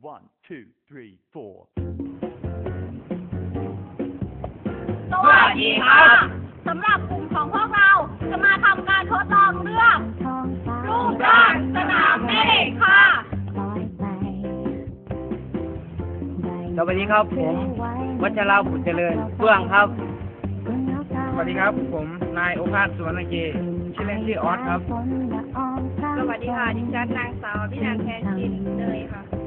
One, two, three, four. สวัสดีครับ สำหรับกลุ่มของพวกเราจะมาทำการทดลองเรื่อง รูปร่างสนามแม่เหล็กค่ะ สวัสดีครับผม วัชราบุตรเจริญเฟื่องครับ สวัสดีครับ ผมนายโอภาสสวนเกชื่อเล่นชื่อออสครับ สวัสดีค่ะ ดิฉันนางสาวพินันท์แทนชินเนยค่ะส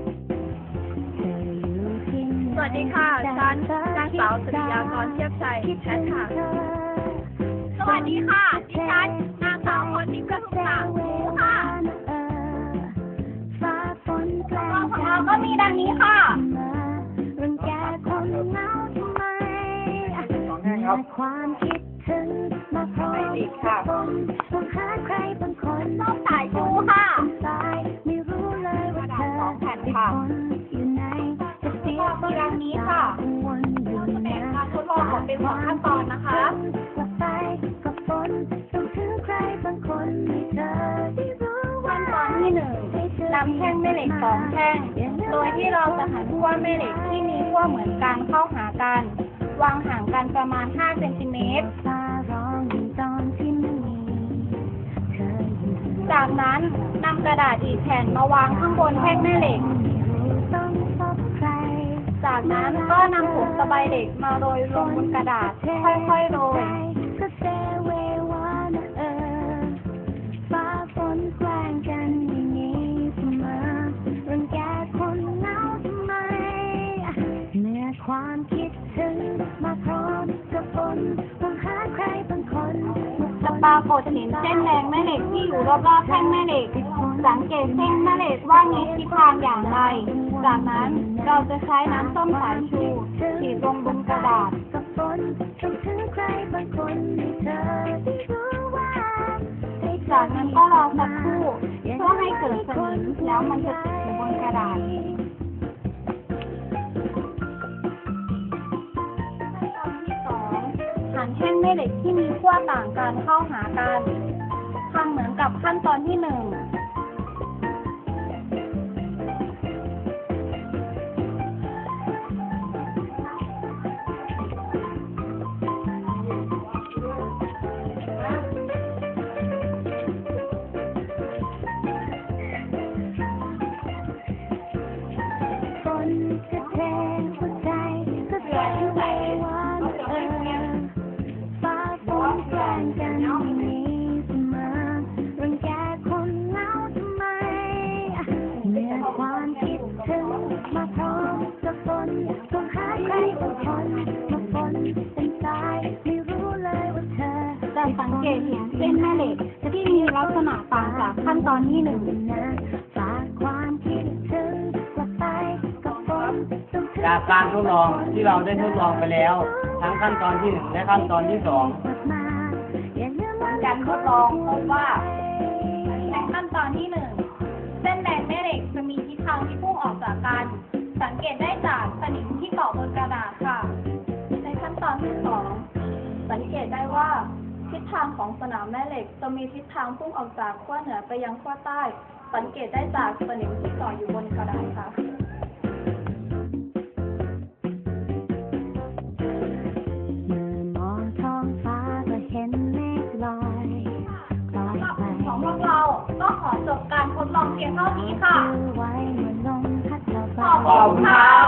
วัสดีค่ะฉันนางสาวสุริยากรเทียบชัยแชทค่ะ สวัสดีค่ะดิฉันนางสาวคนนิกระทุกค่ะค่ะรอบของเราก็มีดังนี้ค่ะรังแกคนเหงาทำไมครับความคิดำแท่งแม่เหล็กสองแท่ง โดยที่เราจะหันขั้วแม่เหล็กที่มีขั้วเหมือนกันเข้าหากัน วางห่างกันประมาณ 5 เซนติเมตร จากนั้นนำกระดาษอีกแผ่นมาวางข้างบนแท่งแม่เหล็ก จากนั้นก็นำผงสะใบเหล็กมาโรยลงบนกระดาษ ค่อยๆโรย ปรากฏเห็นเส้นแดงแม่เหล็กที่อยู่รอบๆแท่งแม่เหล็ก สังเกตเส้นแม่เหล็กว่ามีทิศทางอย่างไร จากนั้นเราจะใช้น้ำส้มสายชูฉีดลงบนกระดาษจากนั้นก็รอสักครู่เพื่อให้เกิดสนิมแล้วมันจะติดอยู่บนกระดาษขั้นตอนที่สองหันแท่งแม่เหล็กที่มีขั้วต่างกันเข้าหา ขั้นตอนที่หนึ่ง ต้องหาใครบางคนมาฝนเป็นสายไม่รู้เลยว่าเธอจะสังเกตเห็นเส้นแม่เหล็กที่มีลักษณะต่างจากขั้นตอนที่หนึ่งนะฝากความคิดถึงกลับไปกับฝนต้องถึงจากการทดลองที่เราได้ทดลองไปแล้ว ทั้งขั้นตอนที่หนึ่งและขั้นตอนที่สองกลับมาอย่าลืมการทดลองพบว่า ศทางของสนามแม่เหล็ก จะมีทิศทางพุ่งออกจากขั้วเหนือไปยังขั้วใต้ สังเกตได้จากสนิมที่เกาะอยู่บนกระดาษค่ะเมื่อมองท้องฟ้าก็เห็นเมฆลอยลอยสำหรับไปของพวกเราก็ขอจบการทดลองเพียงเท่านี้ค่ะไว้เมื่อลมพัดเราไปขอบคุณค่ะ